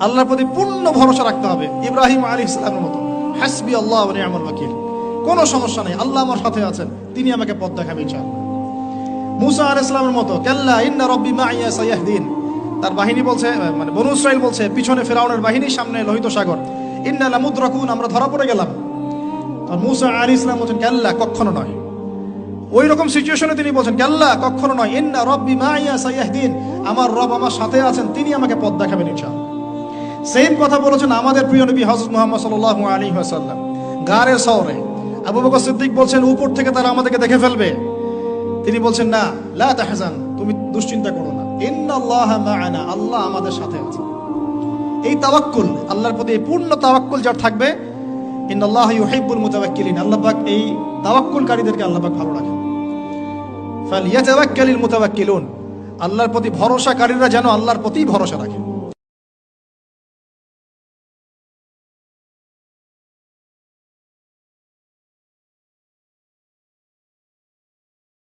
আল্লাহর প্রতি পূর্ণ ভরসা রাখতে হবে। ইব্রাহিম আলী ইসলামের মতো। হাসবি আল্লাহ আমার ওয়াকিল। কোনো সমস্যা নেই, আল্লাহ আমার সাথে আছেন, তিনি আমাকে পথ দেখাবেন ইনশাআল্লাহ। মুসা আল ইসলামের মতো, কেল্লা ইন্না রব্বি মাইয়া সাইয়াহদিন তার বাহিনী বলছে মানে বনু ইসরাইল বলছে, পিছনে ফেরাউনের বাহিনী, সামনে লোহিত সাগর। ইন্না লামুদ্রাকুন, আমরা ধরা পড়ে গেলাম। আর মুসা আলী ইসলাম বলছেন, কেল্লা কখনো নয়। ওই রকম সিচুয়েশনে তিনি বলছেন, কেল্লা কখনো নয়। ইন্না রব্বি মাইয়া সাইয়াহদিন আমার রব আমার সাথে আছেন, তিনি আমাকে পথ দেখাবেন ইনশাআল্লাহ। সেম কথা বলেছেন আমাদের প্রিয় নবী হজরত মোহাম্মদ সাল্লাল্লাহু আলাইহি ওয়াসাল্লাম। গারের শহরে। আবু বকর সিদ্দিক বলছেন, উপর থেকে তারা আমাদেরকে দেখে ফেলবে। তিনি বলছেন, না, লা তাহজান, তুমি দুশ্চিন্তা করো না। ইন্নাল্লাহা মা'ানা আল্লাহ আমাদের সাথে আছে। এই তাওয়াক্কুল, আল্লাহর প্রতি এই পূর্ণ তাওয়াক্কুল যার থাকবে, ইন্নাল্লাহা ইউহিব্বুল মুতাওয়াক্কিলিন। আল্লাহ পাক এই তাওয়াক্কুলকারীদেরকে আল্লাহ পাক ভালো রাখেন। ফালিয়াতাওয়াক্কালিল মুতাওয়াক্কিলুন, আল্লাহর প্রতি ভরসাকারীরা যেন আল্লাহর প্রতি ভরসা রাখে।